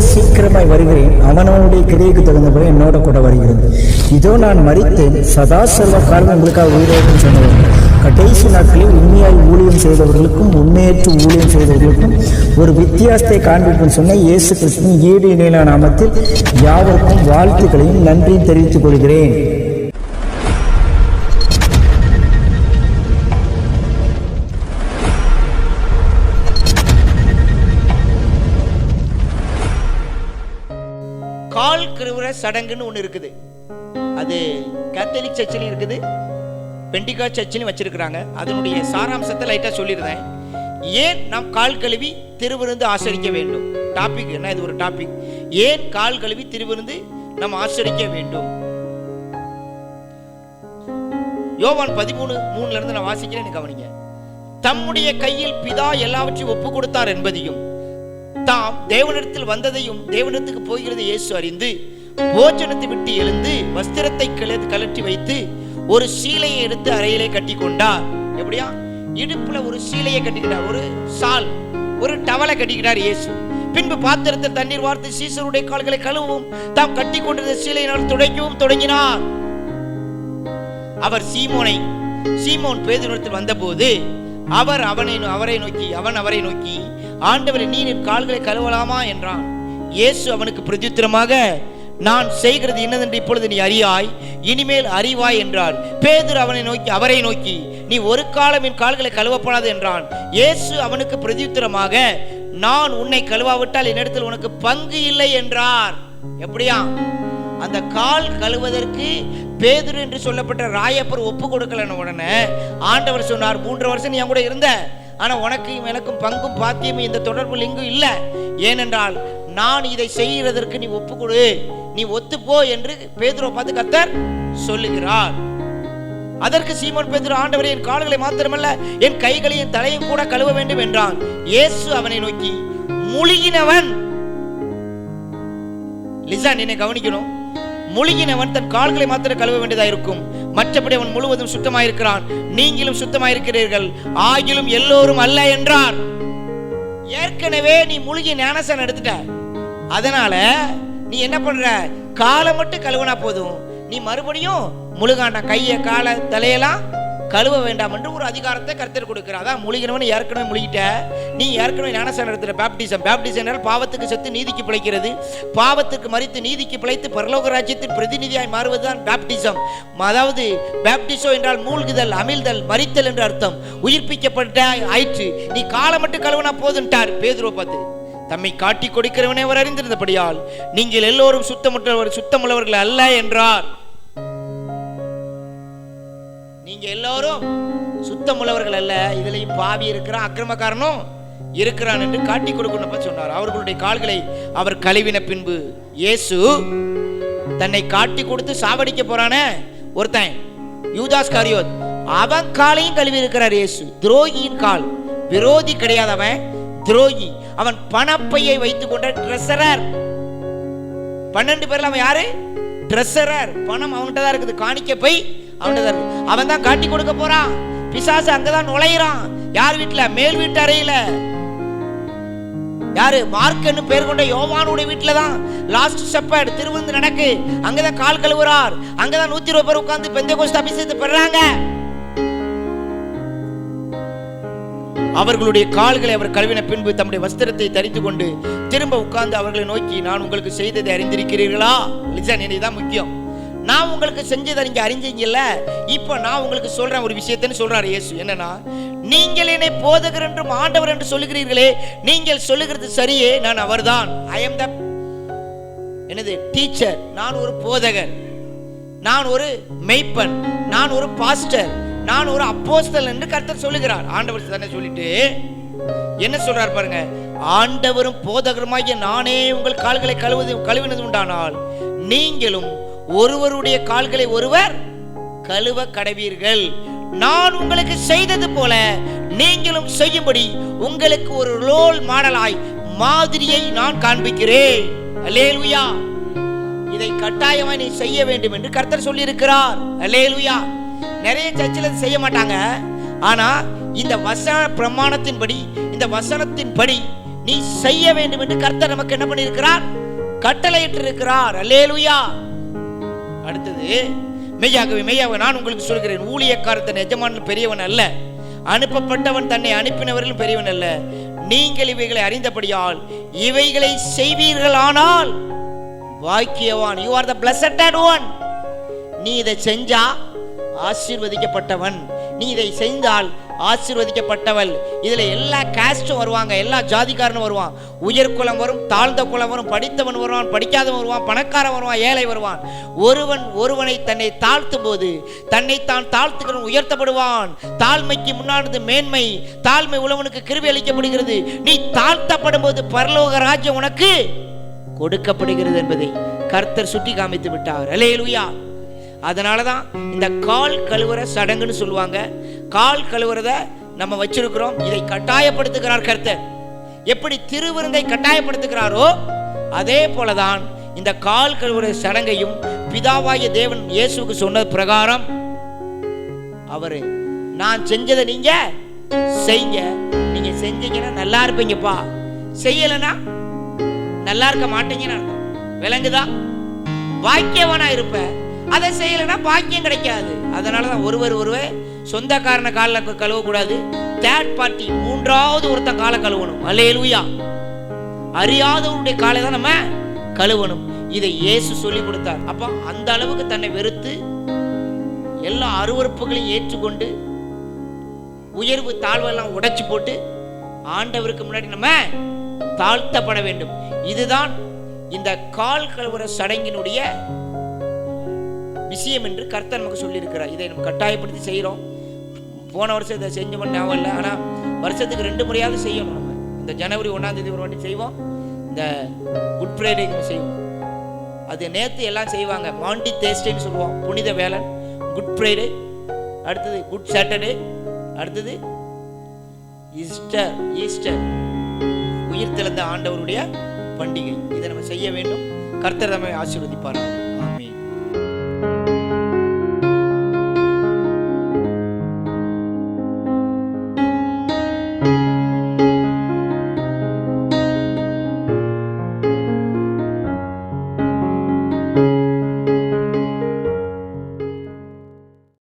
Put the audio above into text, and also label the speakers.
Speaker 1: சீக்கிரமாய் வருகிறேன். அவனவனுடைய கிரியைக்கு தகுந்தபடி என்னோட கூட வருகிறது. இதோ நான் மறித்தேன் சதா செல்வ காலம் உங்களுக்காக உயிரோடும் சொன்னவர். கடைசி நாட்களில் உண்மையாய் ஊழியம் செய்தவர்களுக்கும் உண்மையற்று ஊழியம் செய்தவர்களுக்கும் ஒரு வித்தியாசத்தை காண்பிக்கும் சொன்ன இயேசு கிறிஸ்துவின் ஈடு இணையிலான நாமத்தில் யாவருக்கும் வாழ்த்துக்களையும் நன்றியும் தெரிவித்துக் கொள்கிறேன்.
Speaker 2: கால் சடங்குன்னு ஒன்று இருக்குது. அது கத்தலிக் சர்ச்சிலையும் இருக்குது. பெண்டிகா சர்ச்சிலையும் வச்சிருக்கிறாங்க. அதனுடைய சாராம்சத்தை லைட்டாக சொல்லியிருந்தேன் ஏன் நாம் கால் கழுவி திருவிருந்து ஆசரிக்க வேண்டும்? டாபிக் என்ன இது ஒரு டாபிக் ஏன் கால் கழுவி திருவிருந்து நாம் ஆசரிக்க வேண்டும்? யோவான் பதிமூணு மூணுல இருந்து நான் வாசிக்கிறேன் கவனிங்க. தம்முடைய கையில் பிதா எல்லாவற்றையும் ஒப்பு கொடுத்தார் என்பதையும் தாம் தேவனிடத்தில் வந்ததையும் தேவனிடத்துக்கு போகிறது இயேசு அறிந்து போஜனத்தை விட்டு எழுந்து வஸ்திரத்தை கலற்றி கழற்றி வைத்து ஒரு சீலையை எடுத்து அறையிலே கட்டி கொண்டார். எப்படியா? இடுப்புல ஒரு சீலையை கட்டிக்கிட்டார். ஒரு சால் ஒரு டவலை கட்டிக்கிட்டார் இயேசு. பின்பு பாத்திரத்தில் தண்ணீர் வார்த்து சீசருடைய கால்களை கழுவும் தாம் கட்டி கொண்டிருந்த சீலையினால் துடைக்கவும் தொடங்கினார். அவர் சீமோனை சீமோன் பேதுருவத்தில் வந்தபோது அவர் அவனை அவரை நோக்கி அவன் அவரை நோக்கி ஆண்டவரை நீ என் கால்களை கழுவலாமா? என்றான். இயேசு அவனுக்கு பிரதித்திரமாக நான் செய்கிறது என்னதென்று இப்பொழுது நீ அறியாய். இனிமேல் அறிவாய் என்றார் பேதர் அவனை நோக்கி அவரை நோக்கி நீ ஒரு காலம் என் கால்களை கழுவப்படாது என்றான். இயேசு அவனுக்கு பிரத்யுத்தரமாக நான் உன்னை கழுவாவிட்டால் என்னிடத்தில் உனக்கு பங்கு இல்லை என்றார். எப்படியா? அந்த கால் கழுவதற்கு பேதுரு என்று சொல்லப்பட்ட ராயப்பர் ஒப்பு கொடுக்கலன உடனே ஆண்டவர் சொன்னார் மூன்று வருஷம் நீ என் கூட இருந்த ஆனா உனக்கும் எனக்கும் பங்கும் பாத்தியமும் இந்த தொடர்பு இங்கும் இல்லை. ஏனென்றால் நான் இதை செய்கிறதற்கு நீ ஒப்பு கொடு நீ ஒத்துப்போ என்று பேதுருவை பார்த்து கத்தர் சொல்லுகிறார். அதற்கு சீமோன் பேதுரு ஆண்டவரே என் கால்களை மாத்திரமல்ல என் கைகளையும் தலையும் கூட கழுவ வேண்டும் என்றான். இயேசு அவனை நோக்கி முழுகினவன் லிசா என்னை கவனிக்கணும். முழுகினவன் தன் கால்களை மாத்திரம் கழுவ வேண்டியதா இருக்கும். மற்றபடி அவன் முழுவதும் சுத்தமாயிருக்கிறான். நீங்களும் சுத்தமாயிருக்கிறீர்கள். ஆகிலும் எல்லோரும் அல்ல என்றார். ஏற்கனவே நீ முழுகி ஞானசன் எடுத்துட்ட. அதனால நீ என்ன பண்ற? காலை மட்டும் கழுவுனா போதும். நீ மறுபடியும் முழுகாண்டா கையை காலை தலையெல்லாம் கழுவ வேண்டாம் என்று ஒரு அதிகாரத்தை கருத்தர் கொடுக்கிறார் அதான் முழுகினவன் ஏற்கனவே முழுகிட்ட. நீ ஏற்கனவே ஞானசானம் எடுத்துற பேப்டிசம் பேப்டிசம் என்றால் பாவத்துக்கு செத்து நீதிக்கு பிழைக்கிறது. பாவத்துக்கு மறித்து நீதிக்கு பிழைத்து பரலோக ராஜ்யத்தின் பிரதிநிதியாய் மாறுவதுதான் பேப்டிசம் அதாவது பேப்டிசோ என்றால் மூழ்குதல் அமிழ்தல் மறித்தல் என்று அர்த்தம். உயிர்ப்பிக்கப்பட்ட ஆயிற்று. நீ காலை மட்டும் கழுவுனா போதுன்ட்டார் பேதுருவை பார்த்து. தம்மை காட்டி கொடுக்கிறவனே அவர் அறிந்திருந்தபடியால் நீங்கள் எல்லோரும் சுத்தமுற்றவர் சுத்தமுள்ளவர்கள் அல்ல என்றார். நீங்க எல்லோரும் சுத்தமுள்ளவர்கள் அல்ல இதுலயும் பாவி இருக்கிறான் அக்கிரமக்காரனும் இருக்கிறான் என்று காட்டி கொடுக்கணும் சொன்னார். அவர்களுடைய கால்களை அவர் கழுவின பின்பு இயேசு தன்னை காட்டி கொடுத்து சாவடிக்க போறானே ஒருத்தன் யூதாஸ் காரியோத் அவன் காலையும் கழுவி இருக்கிறார் இயேசு. துரோகியின் கால். விரோதி கிடையாது அவன் துரோகி. அவன் பணப்பையை வைத்துக் கொண்ட ட்ரெஸரர் பன்னெண்டு பேர்ல அவன் யாரு? ட்ரெஸ்ஸரர் பணம் அவன்கிட்ட தான் இருக்குது. காணிக்க போய் அவன்கிட்ட தான் இருக்கு. அவன் தான் காட்டி கொடுக்க போறான். பிசாசு அங்கதான் நுழையிறான். யார் வீட்டுல மேல் வீட்டு அறையில. யாரு? மார்க்கன்னு பேர் கொண்ட யோவானுடைய வீட்டுல தான் லாஸ்ட் ஸ்டெப்பர் திருவிருந்து நடக்கு. அங்கதான் கால் கழுவுறார். அங்கதான் நூத்தி இருபது பேர் உட்காந்து பெந்தகோஸ்ட் அபிஷேகத்தை பெறாங்க. அவர்களுடைய கால்களை அவர் கழுவின பின்பு தம்முடைய வஸ்திரத்தை தரித்து கொண்டு திரும்ப உட்கார்ந்து அவர்களை நோக்கி நான் உங்களுக்கு செய்ததை அறிந்திருக்கிறீர்களா? லிசன் இதுதான் முக்கியம். நான் உங்களுக்கு செஞ்சதை நீங்க அறிஞ்சீங்கல்ல? இப்போ நான் உங்களுக்கு சொல்றேன் ஒரு விஷயத்தைன்னு சொல்றாரு இயேசு. என்னன்னா நீங்கள் என்னை போதகர் என்றும் ஆண்டவர் என்று சொல்லுகிறீர்களே நீங்கள் சொல்லுகிறது சரியே நான் அவர்தான். ஐ எம் த எனது டீச்சர் நான் ஒரு போதகர். நான் ஒரு மெய்ப்பன். நான் ஒரு பாஸ்டர் நான் ஒரு அப்போஸ்தல் என்று கர்த்தர் சொல்லுகிறார். ஆண்டவர் தானே சொல்லிட்டு என்ன சொல்றார் பாருங்க ஆண்டவரும் போதகருமாகிய நானே உங்கள் கால்களை கழுவது கழுவினது உண்டானால் நீங்களும் ஒருவருடைய கால்களை ஒருவர் கழுவ கடவீர்கள். நான் உங்களுக்கு செய்தது போல நீங்களும் செய்யும்படி உங்களுக்கு ஒரு ரோல் மாடலாய் மாதிரியை நான் காண்பிக்கிறேன். அல்லேலூயா. இதை கட்டாயமாய் நீ செய்ய வேண்டும் என்று கர்த்தர் சொல்லியிருக்கிறார். அலேலுயா நிறைய சர்ச்சில் செய்ய மாட்டாங்க. ஆனால் இந்த வசன பிரமாணத்தின்படி இந்த வசனத்தின்படி நீ செய்ய வேண்டும் என்று கர்த்தர் நமக்கு என்ன பண்ணியிருக்கிறார்? கட்டளையிட்டிருக்கிறார். அல்லேலுயா. அடுத்தது மெய்யாகவே மெய்யாகவே நான் உங்களுக்கு சொல்கிறேன் ஊழியக்காரர் தன் எஜமானன் பெரியவன் அல்ல. அனுப்பப்பட்டவன் தன்னை அனுப்பினவர்களும் பெரியவன் அல்ல. நீங்கள் இவைகளை அறிந்தபடியால் இவைகளை செய்வீர்களானால் வாக்கியவான் you are the blessed one நீ இதை செஞ்சா ஆசீர்வதிக்கப்பட்டவன். நீ இதை செய்தால் ஆசீர்வதிக்கப்பட்டவள். இதில் எல்லா காஸ்டும் வருவாங்க எல்லா ஜாதிக்காரனும் வருவான். உயர் குலம் வரும் தாழ்ந்த குலம் வரும் படித்தவன் வருவான் படிக்காதவன் வருவான் பணக்காரன் வருவான் ஏழை வருவான். ஒருவன் ஒருவனை தன்னை தாழ்த்தும் போது தன்னை தான் உயர்த்தப்படுவான். தாழ்மைக்கு முன்னானது மேன்மை தாழ்மை உழவனுக்கு கிருவி அளிக்கப்படுகிறது. நீ தாழ்த்தப்படும் போது பரலோக ராஜ்யம் உனக்கு கொடுக்கப்படுகிறது என்பதை கர்த்தர் சுட்டி காமித்து விட்டார். அலேலுயா அதனால தான் இந்த கால் கழுவுற சடங்குன்னு சொல்லுவாங்க. கால் கழுவுறத நம்ம வச்சிருக்கிறோம். இதை கட்டாயப்படுத்துகிறார் கர்த்தர். எப்படி திருவிருந்தை கட்டாயப்படுத்துகிறாரோ அதே போலதான் இந்த கால் கழுவுற சடங்கையும் பிதாவாய தேவன் இயேசுவுக்கு சொன்னது பிரகாரம். அவரு நான் செஞ்சதை நீங்க செய்யுங்க நீங்க செஞ்சீங்கன்னா நல்லா இருப்பீங்கப்பா. செய்யலைன்னா நல்லா இருக்க மாட்டீங்கன்னு அர்த்தம். விளங்குதா பாக்கியவனா இருப்பேன் அதை செய்யலைன்னா பாக்கியம் கிடைக்காது. அதனால தான் ஒருவர் ஒருவர் சொந்தக்காரனை காலில் கழுவக்கூடாது. தேர்ட் பார்ட்டி மூன்றாவது ஒருத்தன் காலை கழுவணும். அல்லேலூயா அறியாதவருடைய காலை தான் நம்ம கழுவணும். இதை இயேசு சொல்லி கொடுத்தார். அப்போ அந்த அளவுக்கு தன்னை வெறுத்து எல்லா அருவறுப்புகளையும் ஏற்றுக்கொண்டு உயர்வு தாழ்வெல்லாம் உடைச்சு போட்டு ஆண்டவருக்கு முன்னாடி நம்ம தாழ்த்தப்பட வேண்டும். இதுதான் இந்த கால் கழுவுற சடங்கினுடைய விஷயம் என்று கர்த்தர் நமக்கு சொல்லியிருக்கிறார். இதை நம்ம கட்டாயப்படுத்தி செய்கிறோம் போன வருஷம் இதை செஞ்சோம்னு ஞாபகம் இல்லை. ஆனால் வருஷத்துக்கு ரெண்டு முறையாவது செய்யணும் நம்ம. இந்த ஜனவரி ஒன்றாம் தேதி ஒரு வாட்டி செய்வோம். இந்த குட் ஃப்ரைடேக்கு செய்வோம். அது நேற்று எல்லாம் செய்வாங்க. மாண்டி தேஸ்டேன்னு சொல்லுவோம். புனித வேலன். Good Friday. அடுத்தது குட் சாட்டர்டே. அடுத்தது ஈஸ்டர் ஈஸ்டர். உயிர் திறந்த ஆண்டவருடைய பண்டிகை. இதை நம்ம செய்ய வேண்டும். கர்த்தர் நம்மை ஆசீர்வதிப்பார் ஆமே